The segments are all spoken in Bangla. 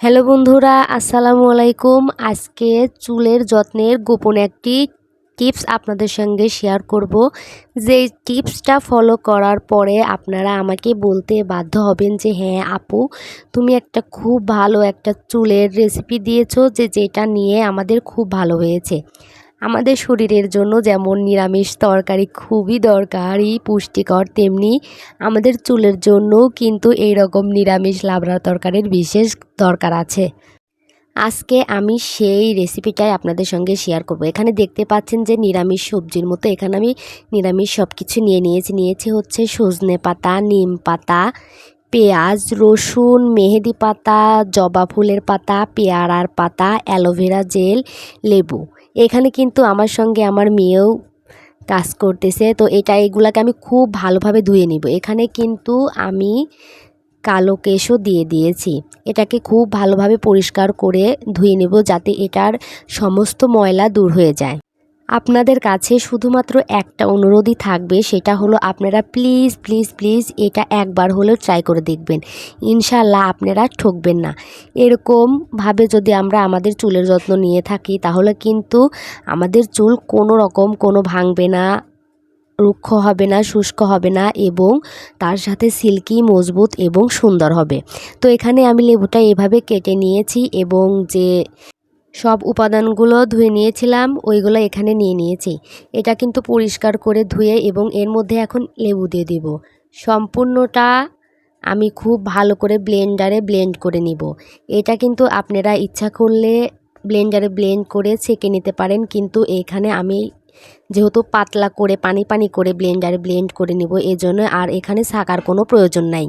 হ্যালো বন্ধুরা, আসসালামু আলাইকুম। আজকে চুলের যত্নের গোপন একটি টিপস আপনাদের সঙ্গে শেয়ার করব। যে টিপসটা ফলো করার পরে আপনারা আমাকে বলতে বাধ্য হবেন যে হ্যাঁ আপু, তুমি একটা খুব ভালো একটা চুলের রেসিপি দিয়েছ যে, যেটা নিয়ে আমাদের খুব ভালো হয়েছে। আমাদের শরীরের জন্য যেমন নিরামিষ তরকারি খুবই দরকারি, পুষ্টিকর, তেমনি আমাদের চুলের জন্যও কিন্তু এই রকম নিরামিষ লাবড়া তরকারির বিশেষ দরকার আছে। আজকে আমি সেই রেসিপিটাই আপনাদের সঙ্গে শেয়ার করব। এখানে দেখতে পাচ্ছেন যে নিরামিষ সবজির মতো এখানে আমি নিরামিষ সব কিছু নিয়ে নিয়েছি। নিয়েছি হচ্ছে সজনে পাতা, নিম পাতা, পেঁয়াজ, রসুন, মেহেদি পাতা, জবা ফুলের পাতা, পেয়ারার পাতা, অ্যালোভেরা জেল, লেবু। এখানে কিন্তু আমার সঙ্গে আমার মেয়েও কাজ করতেছে। তো এটা এগুলাকে আমি খুব ভালোভাবে ধুয়ে নিব। এখানে কিন্তু আমি কালো কেশও দিয়ে দিয়েছি। এটাকে খুব ভালোভাবে পরিষ্কার করে ধুয়ে নেব যাতে এটার সমস্ত ময়লা দূর হয়ে যায়। আপনাদের কাছে শুধুমাত্র একটা অনুরোধই থাকবে, সেটা হলো আপনারা প্লিজ প্লিজ প্লিজ এটা একবার হলেও ট্রাই করে দেখবেন। ইনশাল্লাহ আপনারা ঠকবেন না। এরকমভাবে যদি আমরা আমাদের চুলের যত্ন নিয়ে থাকি, তাহলে কিন্তু আমাদের চুল কোনো রকম কোনো ভাঙবে না, রুক্ষ হবে না, শুষ্ক হবে না এবং তার সাথে সিল্কি মজবুত এবং সুন্দর হবে। তো এখানে আমি লেবুটা এভাবে কেটে নিয়েছি এবং যে সব উপাদানগুলো ধুয়ে নিয়েছিলাম, ওইগুলো এখানে নিয়ে নিয়েছি। এটা কিন্তু পরিষ্কার করে ধুয়ে এবং এর মধ্যে এখন লেবু দিয়ে দিব। সম্পূর্ণটা আমি খুব ভালো করে ব্লেন্ডারে ব্লেন্ড করে নিব। এটা কিন্তু আপনারা ইচ্ছা করলে ব্লেন্ডারে ব্লেন্ড করে ছেঁকে নিতে পারেন, কিন্তু এখানে আমি যেহেতু পাতলা করে, পানি পানি করে ব্লেন্ডারে ব্লেন্ড করে নিব, এজন্য আর এখানে ছাকার কোনো প্রয়োজন নাই।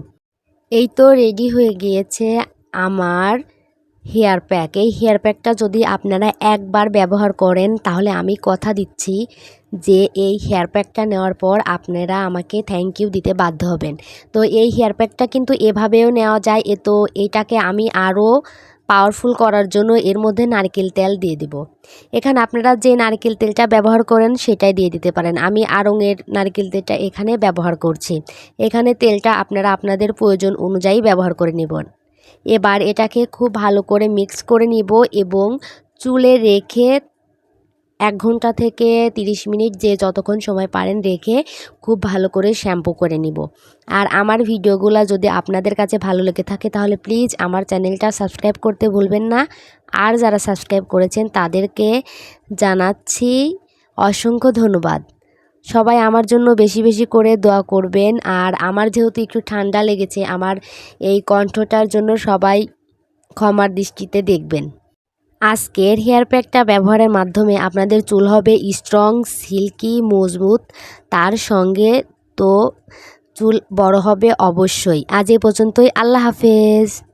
এই তো রেডি হয়ে গিয়েছে আমার হেয়ার প্যাক। এই হেয়ার প্যাকটা যদি আপনারা একবার ব্যবহার করেন, তাহলে আমি কথা দিচ্ছি যে এই হেয়ার প্যাকটা নেওয়ার পর আপনারা আমাকে থ্যাংক ইউ দিতে বাধ্য হবেন। তো এই হেয়ার প্যাকটা কিন্তু এভাবেও নেওয়া যায়। এ তো এটাকে আমি আরও পাওয়ারফুল করার জন্য এর মধ্যে নারকেল তেল দিয়ে দিব। এখানে আপনারা যে নারকেল তেলটা ব্যবহার করেন, সেটাই দিয়ে দিতে পারেন। আমি আড়ঙের নারকেল তেলটা এখানে ব্যবহার করছি। এখানে তেলটা আপনারা আপনাদের প্রয়োজন অনুযায়ী ব্যবহার করে নেবেন। এবার এটাকে খুব ভালো করে মিক্স করে নিব এবং চুলে রেখে এক ঘণ্টা থেকে 30 মিনিট যে যতক্ষণ সময় পারেন রেখে খুব ভালো করে শ্যাম্পু করে নিব। আর আমার ভিডিওগুলো যদি আপনাদের কাছে ভালো লেগে থাকে তাহলে প্লিজ আমার চ্যানেলটা সাবস্ক্রাইব করতে ভুলবেন না। আর যারা সাবস্ক্রাইব করেছেন তাদেরকে জানাচ্ছি অসংখ্য ধন্যবাদ। সবাই আমার জন্য বেশি বেশি করে দোয়া করবেন। আর আমার যেহেতু একটু ঠান্ডা লেগেছে, আমার এই কণ্ঠটার জন্য সবাই ক্ষমার দৃষ্টিতে দেখবেন। আজকের হেয়ার প্যাকটা ব্যবহারের মাধ্যমে আপনাদের চুল হবে স্ট্রং, সিল্কি, মজবুত। তার সঙ্গে তো চুল বড় হবে অবশ্যই। আজ এ পর্যন্তই। আল্লাহ হাফেজ।